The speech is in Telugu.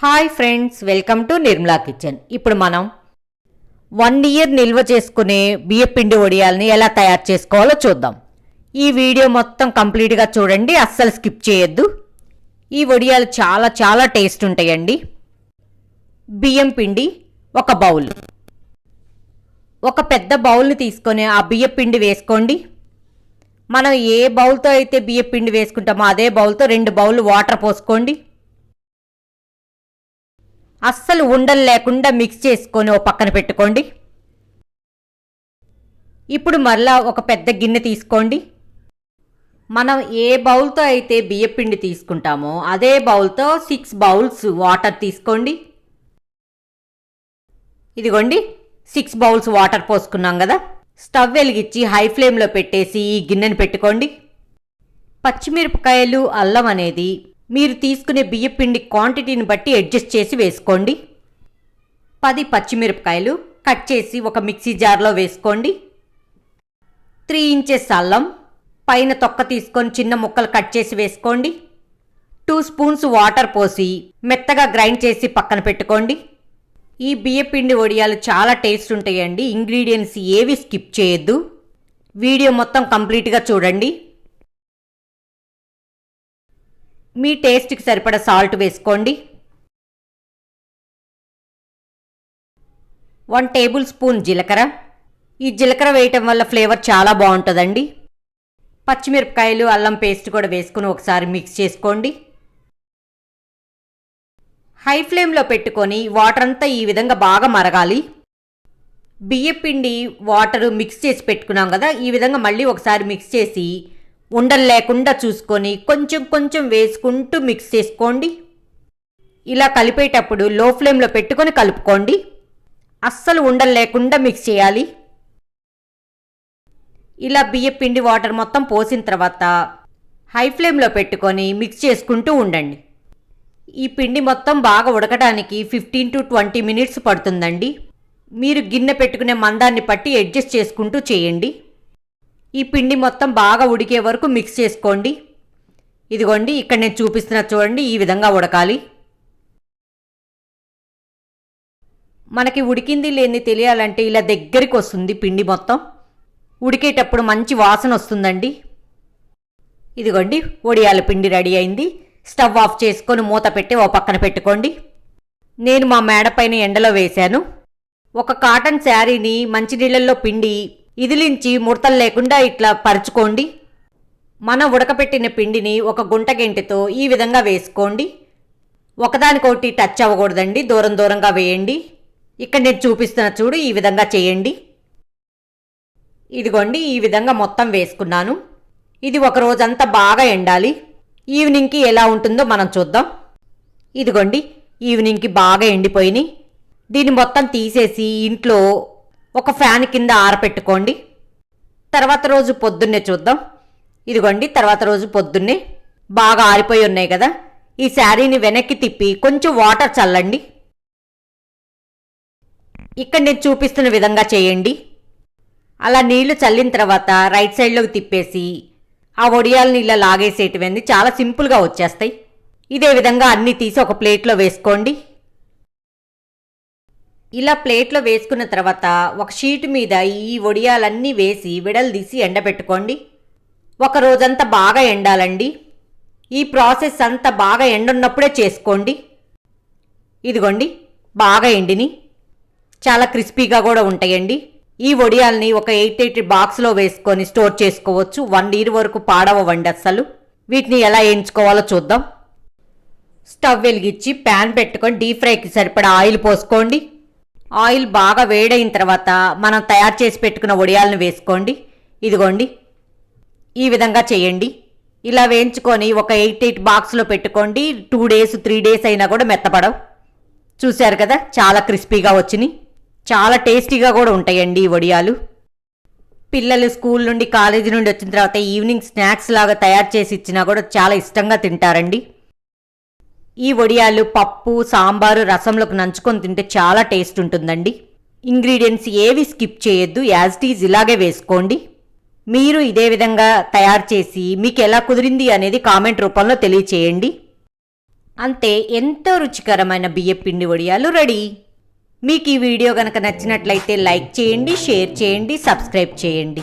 Hi friends welcome to Nirmala kitchen ఇప్పుడు మనం వన్ ఇయర్ నిల్వ చేసుకునే బియ్యపిండి వడియాల్ని ఎలా తయారు చేసుకోవాలో చూద్దాం. ఈ వీడియో మొత్తం కంప్లీట్గా చూడండి అస్సలు స్కిప్ చేయొద్దు. ఈ వడియాలు చాలా చాలా టేస్ట్ ఉంటాయండి. బియ్యం పిండి ఒక బౌల్ ఒక పెద్ద బౌల్ని తీసుకొని ఆ బియ్య పిండి వేసుకోండి. మనం ఏ బౌల్తో అయితే బియ్య పిండి వేసుకుంటామో అదే బౌల్తో రెండు బౌల్ వాటర్ పోసుకోండి. అస్సలు ఉండలు లేకుండా మిక్స్ చేసుకొని ఓ పక్కన పెట్టుకోండి. ఇప్పుడు మరలా ఒక పెద్ద గిన్నె తీసుకోండి. మనం ఏ బౌల్తో అయితే బియ్యపిండి తీసుకుంటామో అదే బౌల్తో సిక్స్ బౌల్స్ వాటర్ తీసుకోండి. ఇదిగోండి సిక్స్ బౌల్స్ వాటర్ పోసుకున్నాం కదా. స్టవ్ వెలిగించి హై ఫ్లేమ్లో పెట్టేసి ఈ గిన్నెను పెట్టుకోండి. పచ్చిమిరపకాయలు అల్లం అనేది మీరు తీసుకునే బియ్యపిండి క్వాంటిటీని బట్టి అడ్జస్ట్ చేసి వేసుకోండి. పది పచ్చిమిరపకాయలు కట్ చేసి ఒక మిక్సీ జార్లో వేసుకోండి. త్రీ ఇంచెస్ అల్లం పైన తొక్క తీసుకొని చిన్న ముక్కలు కట్ చేసి వేసుకోండి. టూ స్పూన్స్ వాటర్ పోసి మెత్తగా గ్రైండ్ చేసి పక్కన పెట్టుకోండి. ఈ బియ్యపిండి వడియాలు చాలా టేస్ట్ ఉంటాయండి. ఇంగ్రీడియంట్స్ ఏవి స్కిప్ చేయొద్దు. వీడియో మొత్తం కంప్లీట్గా చూడండి. మీ టేస్ట్కి సరిపడ సాల్ట్ వేసుకోండి. వన్ టేబుల్ స్పూన్ జీలకర్ర. ఈ జీలకర్ర వేయటం వల్ల ఫ్లేవర్ చాలా బాగుంటుందండి. పచ్చిమిరపకాయలు అల్లం పేస్ట్ కూడా వేసుకుని ఒకసారి మిక్స్ చేసుకోండి. హై ఫ్లేమ్లో పెట్టుకొని వాటర్ అంతా ఈ విధంగా బాగా మరగాలి. బియ్యపిండి వాటర్ మిక్స్ చేసి పెట్టుకున్నాం కదా ఈ విధంగా మళ్ళీ ఒకసారి మిక్స్ చేసి ఉండలు లేకుండా చూసుకొని కొంచెం కొంచెం వేసుకుంటూ మిక్స్ చేసుకోండి. ఇలా కలిపేటప్పుడు లో ఫ్లేమ్లో పెట్టుకొని కలుపుకోండి. అస్సలు ఉండలు లేకుండా మిక్స్ చేయాలి. ఇలా బియ్య పిండి వాటర్ మొత్తం పోసిన తర్వాత హై ఫ్లేమ్లో పెట్టుకొని మిక్స్ చేసుకుంటూ ఉండండి. ఈ పిండి మొత్తం బాగా ఉడకడానికి ఫిఫ్టీన్ టు ట్వంటీ మినిట్స్ పడుతుందండి. మీరు గిన్నె పెట్టుకునే మందాన్ని పట్టి అడ్జస్ట్ చేసుకుంటూ చేయండి. ఈ పిండి మొత్తం బాగా ఉడికే వరకు మిక్స్ చేసుకోండి. ఇదిగోండి ఇక్కడ నేను చూపిస్తున్న చూడండి ఈ విధంగా ఉడకాలి. మనకి ఉడికింది లేని తెలియాలంటే ఇలా దగ్గరికి వస్తుంది పిండి మొత్తం. ఉడికేటప్పుడు మంచి వాసన వస్తుందండి. ఇదిగోండి ఒడియాల పిండి రెడీ అయింది. స్టవ్ ఆఫ్ చేసుకొని మూత పెట్టి ఓ పక్కన పెట్టుకోండి. నేను మా మేడ పైన ఎండలో వేశాను. ఒక కాటన్ శారీని మంచినీళ్ళల్లో పిండి ఇదిలించి ముడతలు లేకుండా ఇట్లా పరుచుకోండి. మనం ఉడకపెట్టిన పిండిని ఒక గుంట గెంటితో ఈ విధంగా వేసుకోండి. ఒకదానికొకటి టచ్ అవ్వకూడదండి దూరం దూరంగా వేయండి. ఇక్కడ నేను చూపిస్తున్న చూడు ఈ విధంగా చేయండి. ఇదిగోండి ఈ విధంగా మొత్తం వేసుకున్నాను. ఇది ఒక రోజంతా బాగా ఎండాలి. ఈవినింగ్కి ఎలా ఉంటుందో మనం చూద్దాం. ఇదిగోండి ఈవినింగ్కి బాగా ఎండిపోయినాయి. దీన్ని మొత్తం తీసేసి ఇంట్లో ఒక ఫ్యాన్ కింద ఆరపెట్టుకోండి. తర్వాత రోజు పొద్దున్నే చూద్దాం. ఇదిగోండి తర్వాత రోజు పొద్దున్నే బాగా ఆరిపోయి ఉన్నాయి కదా. ఈ శారీని వెనక్కి తిప్పి కొంచెం వాటర్ చల్లండి. ఇక్కడ నేను చూపిస్తున్న విధంగా చేయండి. అలా నీళ్ళు చల్లిన తర్వాత రైట్ సైడ్లోకి తిప్పేసి ఆ వడియాలని ఇలా లాగేసేటివన్నీ చాలా సింపుల్గా వచ్చేస్తాయి. ఇదే విధంగా అన్నీ తీసి ఒక ప్లేట్లో వేసుకోండి. ఇలా ప్లేట్లో వేసుకున్న తర్వాత ఒక షీట్ మీద ఈ వడియాలన్నీ వేసి విడలు ఎండబెట్టుకోండి. ఒక రోజంతా బాగా ఎండాలండి. ఈ ప్రాసెస్ అంతా బాగా ఎండున్నప్పుడే చేసుకోండి. ఇదిగోండి బాగా ఎండిని. చాలా క్రిస్పీగా కూడా ఉంటాయండి. ఈ వడియాల్ని ఒక ఎయిట్ ఎయిట్ బాక్స్లో వేసుకొని స్టోర్ చేసుకోవచ్చు. వన్ ఇయర్ వరకు పాడవండి అస్సలు. వీటిని ఎలా వేయించుకోవాలో చూద్దాం. స్టవ్ వెలిగించి ప్యాన్ పెట్టుకొని డీప్ ఫ్రైకి సరిపడా ఆయిల్ పోసుకోండి. ఆయిల్ బాగా వేడైన తర్వాత మనం తయారు చేసి పెట్టుకున్న వడియాలను వేసుకోండి. ఇదిగోండి. ఈ విధంగా చేయండి. ఇలా వేయించుకొని ఒక ఎయిట్ ఎయిట్ బాక్స్లో పెట్టుకోండి. టూ డేస్ త్రీ డేస్ అయినా కూడా మెత్తపడవు. చూశారు కదా? చాలా క్రిస్పీగా వచ్చినాయి. చాలా టేస్టీగా కూడా ఉంటాయండి ఈ వడియాలు. పిల్లలు స్కూల్ నుండి కాలేజీ నుండి వచ్చిన తర్వాత ఈవినింగ్ స్నాక్స్ లాగా తయారు చేసి ఇచ్చినా కూడా చాలా ఇష్టంగా తింటారండి. ఈ వడియాలు పప్పు సాంబారు రసంలోకి నంచుకొని తింటే చాలా టేస్ట్ ఉంటుందండి. ఇంగ్రీడియంట్స్ ఏవి స్కిప్ చేయొద్దు యాజ్ టీజ్ ఇలాగే వేసుకోండి. మీరు ఇదే విధంగా తయారు చేసి మీకు ఎలా కుదిరింది అనేది కామెంట్ రూపంలో తెలియచేయండి. అంతే ఎంతో రుచికరమైన బియ్యపిండి వడియాలు రెడీ. మీకు ఈ వీడియో కనుక నచ్చినట్లయితే లైక్ చేయండి షేర్ చేయండి సబ్స్క్రైబ్ చేయండి.